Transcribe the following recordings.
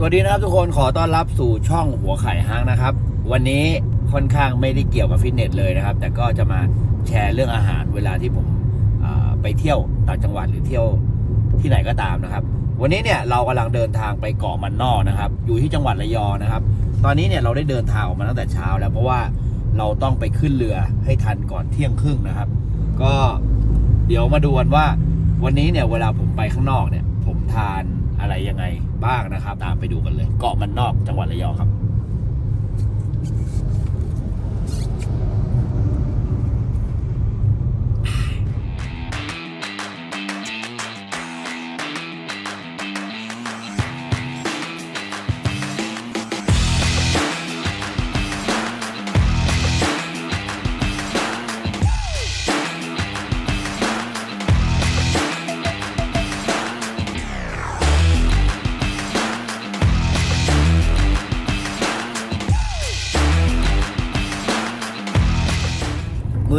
สวัสดีนะครับทุกคนขอต้อนรับสู่ช่องหัวไข่ห้างนะครับ วันนี้ค่อนข้างไม่ได้เกี่ยวกับฟิตเนสเลยนะครับ แต่ก็จะมาแชร์เรื่องอาหารเวลาที่ผมไปเที่ยวต่างจังหวัดหรือเที่ยวที่ไหนก็ตามนะครับ วันนี้เนี่ยเรากำลังเดินทางไปเกาะมันนอกนะครับ อยู่ที่จังหวัดระยองนะครับ ตอนนี้เนี่ยเราได้เดินทางออกมาตั้งแต่เช้า แล้วเพราะว่าเราต้องไปขึ้นเรือให้ทันก่อนเที่ยงครึ่งนะครับ ก็เดี๋ยวมาดูกันว่า วันนี้เนี่ยเวลาผมไปข้างนอกเนี่ย ผมทาน อะไรยังไงบ้างนะครับ ตามไปดูกันเลย เกาะมันนอกจังหวัดระยองครับ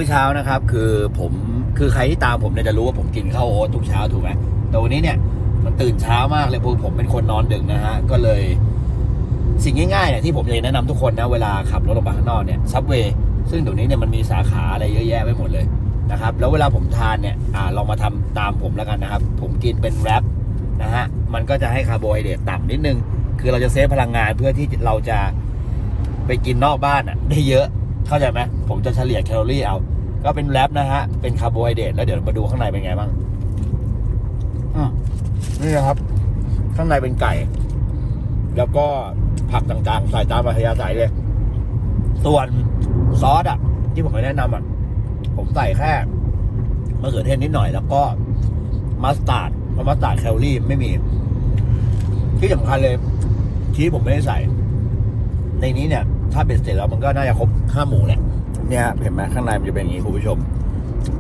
เช้านะครับ คือผมคือใครที่ตามผมเนี่ยจะรู้ว่าผมกินข้าวโอ๊ตทุกเช้าถูกไหมแต่วันนี้เนี่ยมันตื่นเช้ามากเลยเพราะผมเป็นคนนอนดึกนะฮะก็เลย สิ่งง่ายๆเนี่ยที่ผมอยากแนะนำทุกคนนะเวลาขับรถออกมาข้างนอกเนี่ยซับเวย์ซึ่งเดี๋ยวนี้เนี่ยมันมีสาขาอะไรเยอะแยะไปหมดเลยนะครับแล้วเวลาผมทานเนี่ยอ่าลองมาทำตามผมแล้วกันนะครับ ผมกินเป็นแรปนะฮะมันก็จะให้คาร์โบไฮเดรตต่ำนิดนึง คือเราจะเซฟพลังงานเพื่อที่เราจะไปกินนอกบ้านอะได้เยอะเข้าใจไหมผมจะเฉลี่ยแคลอรี่เอา ก็เป็นแรปนะฮะ เป็นคาร์โบไฮเดรตแล้วเดี๋ยวมาดูข้างในเป็นไงบ้างอืมนี่นะครับ ข้างในเป็นไก่ แล้วก็ผักต่างๆ ใส่ตามอัธยาศัยเลย ส่วนซอสอะ ที่ผมจะแนะนำอะ ผมใส่แค่มะเขือเทศนิดหน่อย แล้วก็มัสตาร์ดเพราะมัสตาร์ดแคลอรี่ไม่มี ที่สำคัญเลยชีสผมไม่ได้ใส่ ในนี้เนี่ย ถ้าเป็นเสร็จแล้วมันก็น่าจะครบห้าหมูแหละ เนี่ยเห็นไหมข้างในมันจะเป็นอย่างนี้คุณผู้ชม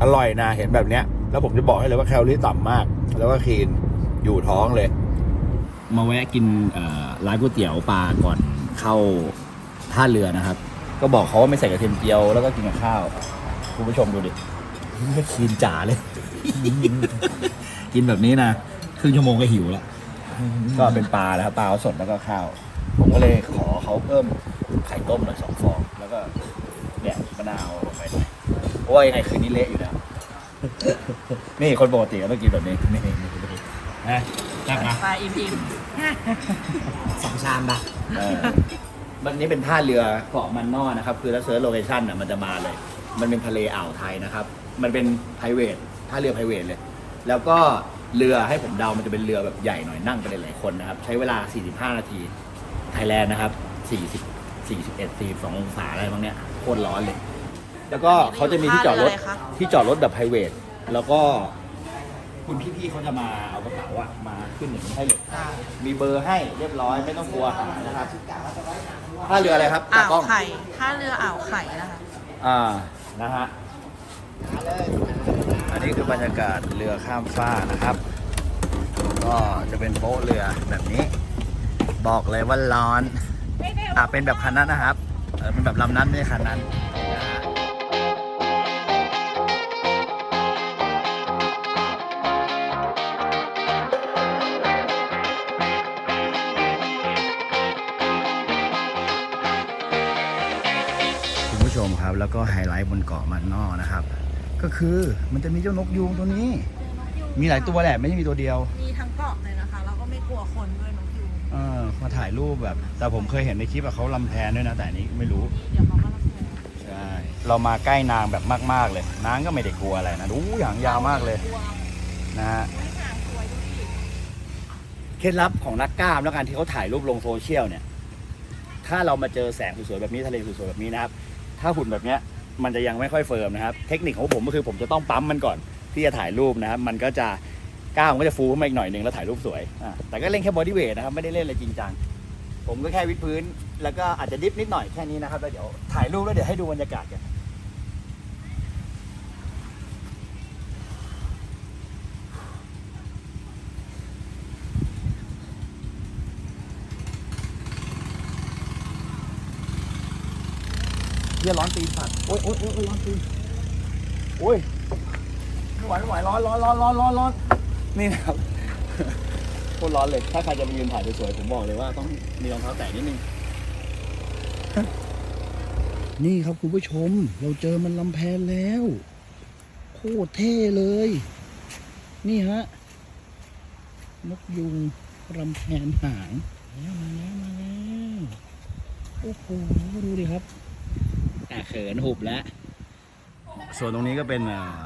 อร่อยนะเห็นแบบเนี้ย แล้วผมจะบอกให้เลยว่าแคลอรี่ต่ำมาก แล้วก็คลีนอยู่ท้องเลย มาแวะกินร้านก๋วยเตี๋ยวปลาก่อนเข้าท่าเรือนะครับ ก็บอกเขาว่าไม่ใส่กระเทียมเจียวแล้วก็กินกับข้าว คุณผู้ชมดูดินี่คลีนจ๋าเลย กินแบบนี้นะครึ่งชั่วโมงก็หิวแล้วก็เป็นปลาแล้วครับปลาสดแล้วก็ข้าว ผมก็เลยขอเขาเพิ่มไข่ต้มหน่อยสองฟองแล้วก็ เนี่ยมะนาวลงไปหน่อยเพราะว่ายังไงคืนนี้เละอยู่แล้ว นี่คนปกติก็ต้องกินแบบนี้นี่นี่นี่นี่นะจับมาปลาอีพิมสองชามปะเออมันนี้เป็นท่าเรือเกาะมันนอนะครับ คือถ้าเซิร์ชโลเคชั่นอะมันจะมาเลย มันเป็นทะเลอ่าวไทยนะครับ มันเป็นไพรเวทท่าเรือไพรเวทเลย แล้วก็เรือให้ผมเดา มันจะเป็นเรือแบบใหญ่หน่อยนั่งกันหลายๆคนนะครับ ใช้เวลา 45 นาที ไทยแลนด์นะครับ 40 41 42องศาอะไรบางเนี้ย โคตรร้อนเลย แล้วก็เขาจะมีที่จอดรถ ที่จอดรถแบบไพรเวทแล้วก็ คุณพี่ๆเขาจะมาเอากระเป๋าอะมาขึ้นอย่างนี้ให้เลย มีเบอร์ให้เรียบร้อยไม่ต้องกลัวหายนะครับท่าเรืออะไรครับอ่าตาวกล้อง ไข่ท่าเรืออ่าวไข่นะคะ อ่า นะฮะ อันนี้คือบรรยากาศเรือข้ามฟ้านะครับ ก็จะเป็นโป๊ะเรือแบบนี้ บอกเลยว่าร้อน อ่าเป็นแบบคันนั้นนะครับ เออเป็นแบบลำนั้นไม่ใช่คันนั้นนะฮะคุณผู้ชมครับ แล้วก็ไฮไลท์บนเกาะมันนอกนะครับ ก็คือมันจะมีเจ้านกยูงตัวนี้ มีหลายตัวแหละไม่ใช่มีตัวเดียว มีทั้งเกาะเลยนะคะ แล้วก็ไม่กลัวคนด้วยนกยูง เออมาถ่ายรูปแบบ แต่ผมเคยเห็นในคลิปอะเขาลำแพนด้วยนะ แต่อันนี้ไม่รู้เดี๋ยวเขาก็รับแทนใช่เรามาใกล้นางแบบมาก ๆ เลยนางก็ไม่ได้กลัวอะไรนะดูหางยาวมากเลยนะฮะเคล็ดลับของนักกล้ามแล้วกันที่เขาถ่ายรูปลงโซเชียลเนี่ย ถ้าเรามาเจอแสงสวยๆแบบนี้ทะเลสวยๆแบบนี้นะครับ ถ้าหุ่นแบบเนี้ยมันจะยังไม่ค่อยเฟิร์มนะครับ เทคนิคของผมก็คือผมจะต้องปั๊มมันก่อนที่จะถ่ายรูปนะครับ มันก็จะ กล้ามมันก็จะฟูขึ้นมาอีกหน่อยหนึ่งแล้วถ่ายรูปสวยอะแต่ก็เล่นแค่บอดี้เวทนะครับไม่ได้เล่นอะไรจริงจังผมก็แค่วิดพื้น แล้วก็อาจจะดิฟนิดหน่อยแค่นี้นะครับแล้วเดี๋ยวถ่ายรูปแล้วเดี๋ยวให้ดูบรรยากาศกันเยี่ยร้อนตีนสัตว์โอ้ยโอ้ยโอ้ยร้อนตีนโอ้ยไม่ไหวไม่ไหวร้อนร้อนร้อนร้อนร้อน นี่นะครับ โคตรร้อนเลย ถ้าใครจะมายืนถ่ายสวยๆผมบอกเลยว่าต้องมีรองเท้าแตะนิดนึง นี่ครับคุณผู้ชม เราเจอมันลำแพนแล้ว โคตรเท่เลย นี่ฮะ นกยุงรำแพนหางแล้วมาแล้วมาแล้วโอ้โหดูดิครับแต่เขินหุบแล้ว ส่วนตรงนี้ก็เป็นอ่อ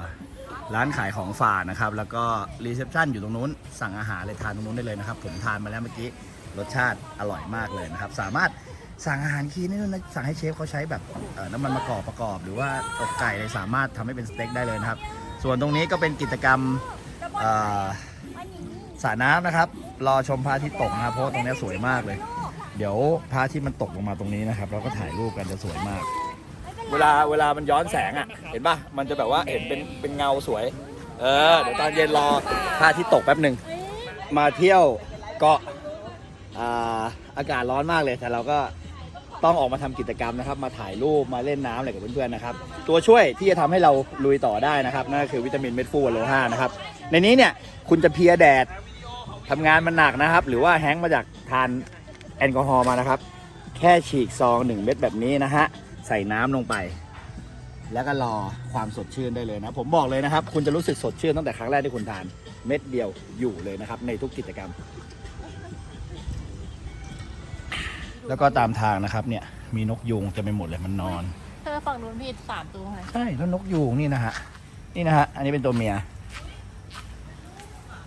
ร้านขายของฝากนะครับ แล้วก็รีเซพชันอยู่ตรงนู้น สั่งอาหารเลยทานตรงนู้นได้เลยนะครับ ผมทานมาแล้วเมื่อกี้ รสชาติอร่อยมากเลยนะครับ สามารถสั่งอาหารคีนได้ด้วยนะสั่งให้เชฟเขาใช้แบบเอ่อน้ำมันมะกอกประกอบ หรือว่าอกไก่เลยสามารถทำให้เป็นสเต็กได้เลยนะครับ ส่วนตรงนี้ก็เป็นกิจกรรมเอ่อสระน้ำนะครับ รอชมพระอาทิตย์ตกนะครับเพราะว่าตรงนี้สวยมากเลย เดี๋ยวพระอาทิตย์มันตกลงมาตรงนี้นะครับ เราก็ถ่ายรูปกันจะสวยมาก เวลาเวลามันย้อนแสงอะ เห็นป่ะ มันจะแบบว่าเห็นเป็นเป็นเงาสวย เออ เดี๋ยวตอนเย็นรอพระอาทิตย์ตกแป๊บหนึ่ง มาเที่ยวเกาะอ่าอากาศร้อนมากเลยแต่เราก็ต้องออกมาทำกิจกรรมนะครับ มาถ่ายรูปมาเล่นน้ำอะไรกับเพื่อนๆนะครับ ตัวช่วยที่จะทำให้เราลุยต่อได้นะครับนั่นก็คือวิตามินเม็ดฟูอะโลห้านะครับ ในนี้เนี่ยคุณจะเพลียแดดทำงานมันหนักนะครับ หรือว่าแฮงก์มาจากทานแอลกอฮอล์มานะครับ แค่ฉีกซองหนึ่งเม็ดแบบนี้นะฮะ ใส่น้ำลงไป แล้วก็รอความสดชื่นได้เลยนะ ผมบอกเลยนะครับ คุณจะรู้สึกสดชื่นตั้งแต่ครั้งแรกที่คุณทาน เม็ดเดียวอยู่เลยนะครับ ในทุกกิจกรรม แล้วก็ตามทางนะครับเนี่ยมีนกยูงจะไปหมดเลยมันนอน เธอฝั่งนู้นพี่สามตัวเลยใช่แล้วนกยูงนี่นะฮะนี่นะฮะอันนี้เป็นตัวเมีย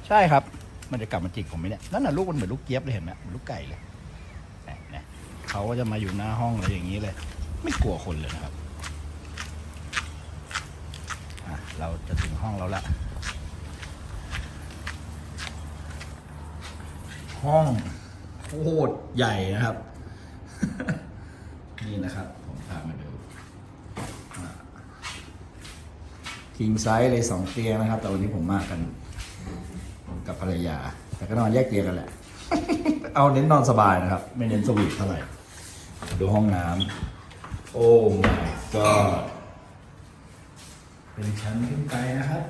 ใช่ครับมันจะกลับมาจิกผมไหมเนี่ยนั่นน่ะลูกมันเหมือนลูกเจี๊ยบเลยเห็นไหมเหมือนลูกไก่เลยเนี่ยเนี่ยเขาก็จะมาอยู่หน้าห้องอะไรอย่างนี้เลย ไม่กลัวคนเลยนะครับเราจะถึงห้องเราละ ห้องโคตรใหญ่นะครับ นี่นะครับ ผมพามาดูคิงไซส์เลยสองเตียงนะครับ แต่วันนี้ผมมากัน กับภรรยา แต่ก็นอนแยกเตียงกันแหละ เอาเน้นนอนสบายนะครับ ไม่เน้นสวีทเท่าไหร่ ดูห้องน้ำ โอ้ my god เป็นชั้นขึ้นไปนะครับ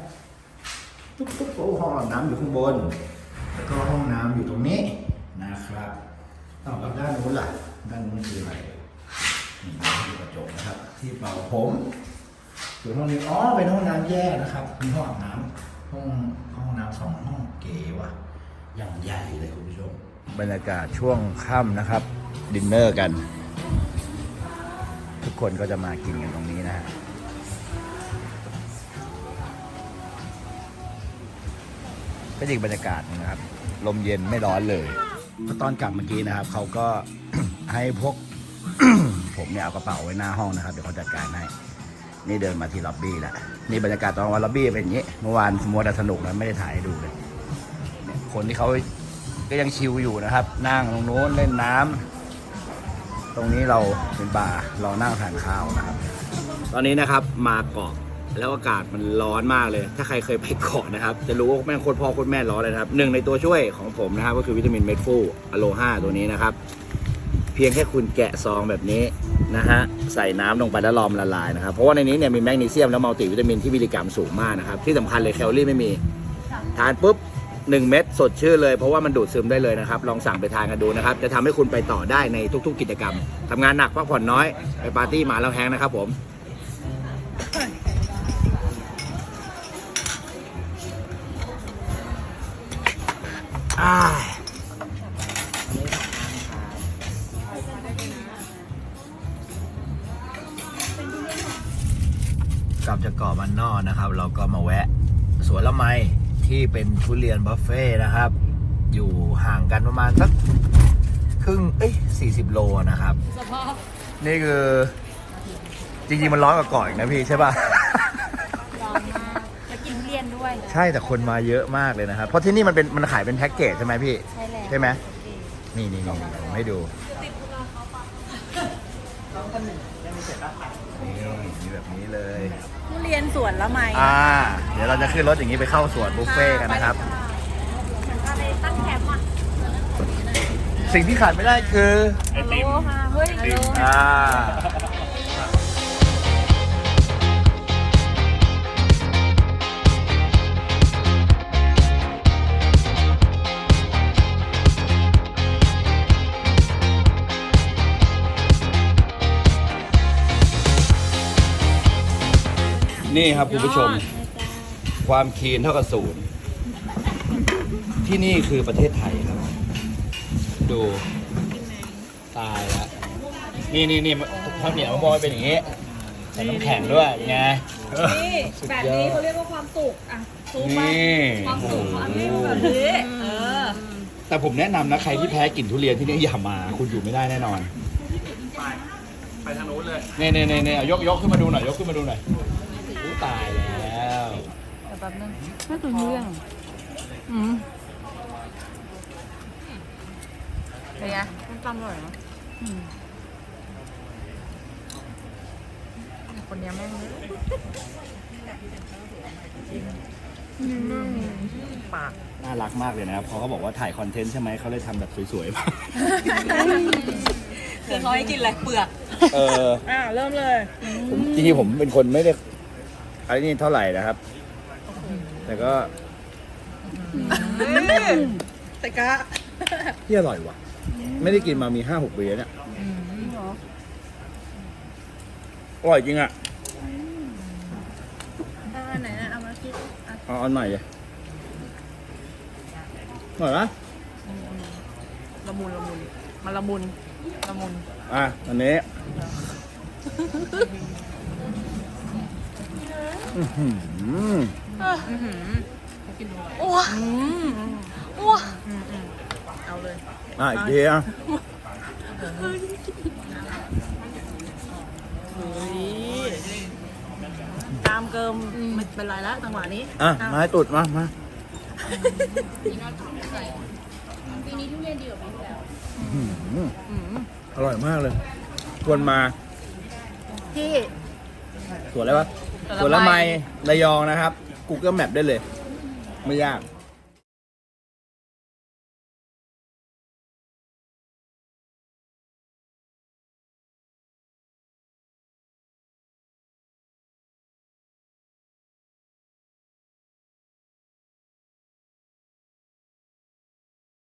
ตุ๊บตุ๊บโอ้ห้องอาบน้ำอยู่ข้างบน แล้วก็ห้องน้ำอยู่ตรงนี้นะครับต่อกับด้านนู้นล่ะ ด้านนู้นคืออะไรนี่คือกระจกนะครับ ที่เป่าผมส่วนห้องนี้อ๋อเป็นห้องน้ำแยกนะครับมีห้องอาบน้ำห้องห้องน้ำสองห้องเก๋ว่ะอย่างใหญ่เลยคุณผู้ชมบรรยากาศช่วงค่ำนะครับ ดินเนอร์กัน ทุกคนก็จะมากินกันตรงนี้นะฮะก็อีกบรรยากาศนึงนะครับ ลมเย็นไม่ร้อนเลยตอนกลับเมื่อกี้นะครับเขาก็ให้พวก ผมเนี่ยเอากระเป๋าไว้หน้าห้องนะครับ เดี๋ยวเขาจัดการให้ นี่เดินมาที่ล็อบบี้แล้วนี่บรรยากาศตอนวันล็อบบี้เป็นอย่างนี้ เมื่อวานมัวแต่สนุกนะไม่ได้ถ่ายให้ดูเลยเนี่ยคนที่เขาก็ยังชิลอยู่นะครับ นั่งตรงโน้นเล่นน้ำ ตรงนี้เราเป็นบาร์เรานั่งทานข้าวนะครับ ตอนนี้นะครับมาเกาะแล้วอากาศมันร้อนมากเลย ถ้าใครเคยไปเกาะนะครับ จะรู้ว่าแม่งโคตรพ่อโคตรแม่ร้อนเลยนะครับหนึ่งในตัวช่วยของผมนะครับก็คือวิตามินเมดฟูอะโลฮาตัวนี้นะครับ เพียงแค่คุณแกะซองแบบนี้นะฮะใส่น้ำลงไปแล้วรอมละลายนะครับ เพราะว่าในนี้เนี่ยมีแมกนีเซียมและมัลติวิตามินที่มิลลิกรัมสูงมากนะครับ ที่สำคัญเลยแคลอรี่ไม่มี ทานปุ๊บ 1 เม็ดสดชื่นเลยเพราะว่ามันดูดซึมได้เลยนะครับ ลองสั่งไปทานกันดูนะครับ จะทำให้คุณไปต่อได้ในทุก ๆ กิจกรรมทำงานหนักพักผ่อนน้อย ไปปาร์ตี้หมาแล้วแฮงนะครับผมกลับจากเกาะมันนอกนะครับ เราก็มาแวะ สวนละไม ที่เป็นทุเรียนบุฟเฟ่ต์นะครับ อยู่ห่างกันประมาณสักครึ่งเอ้ยสี่สิบโลนะครับสภาพนี่คือ จริงๆมันร้อนกว่าเกาะอีกนะพี่ใช่ป่ะ ร้อนมากจะกินทุเรียนด้วย ใช่แต่คนมาเยอะมากเลยนะครับ เพราะที่นี่มันเป็นมันขายเป็นแพ็กเกจใช่ไหมพี่ ใช่แล้ว ใช่ไหมนี่นี่นี่ผมให้ดูนี่มีแบบนี้เลย ทุเรียนสวนละไมอ่า เดี๋ยวเราจะขึ้นรถอย่างนี้ไปเข้าสวนบุฟเฟ่ต์กันนะครับ เหมือนอะไรตั้งแคมป์อะสิ่งที่ขาดไม่ได้คือฮัลโหลค่ะเฮ้ยฮัลโหลอ่า นี่ครับคุณผู้ชม ความคีนเท่ากับศูนย์ที่นี่คือประเทศไทยครับ ดูตายแล้วนี่นี่นี่ข้าวเหนียวมะม่วงเป็นอย่างนี้ใส่น้ำแข็งด้วยเป็นไง นี่แบบนี้เขาเรียกว่าความสุขอะซูมไปนี่ ความสุขโอ้อันโหนี้แบบนี้เออแต่ผมแนะนำนะ ใครที่แพ้กลิ่นทุเรียนที่นี่อย่ามา คุณอยู่ไม่ได้แน่นอน ไปทางนู้นเลย เน่เน่เน่เน่เอายกยกขึ้นมาดูหน่อยยกขึ้นมาดูหน่อยอู้ ตายแล้วแป๊บนึงไม่ถึงเรื่องอืมเป็นไงมันตำอร่อยมั้ยคนเนี้ยแม่งปากน่ารักมากเลยนะครับเพราะเขาบอกว่าถ่ายคอนเทนต์ใช่ไหมเขาเลยทำแบบสวยๆมาเกินร้อยกินอะไรเปลือก เออ อ่าเริ่มเลยผมจริงๆผมเป็นคนไม่ได้ อะไรนี่เท่าไหร่นะครับ แต่ก็แต่กะที่อร่อยว่ะ ไม่ได้กินมามีห้าหกปีแล้วเนี่ยอร่อยจริงอะอันไหนนะเอามาคิดเอาอันใหม่เลยอร่อยปะละมุนละมุนมันละมุนละมุนอะอันนี้ อื้อหืออ้วอ้วเอาเลย อะอีกทีอะตามเกิมไม่เป็นไรแล้วจังหวะนี้อะมาให้ตุดมามาอื้อหืออร่อยมากเลยชวนมาที่สวนอะไรวะ ผลไม้ระยองนะครับ Google Map ได้เลย ไม่ยาก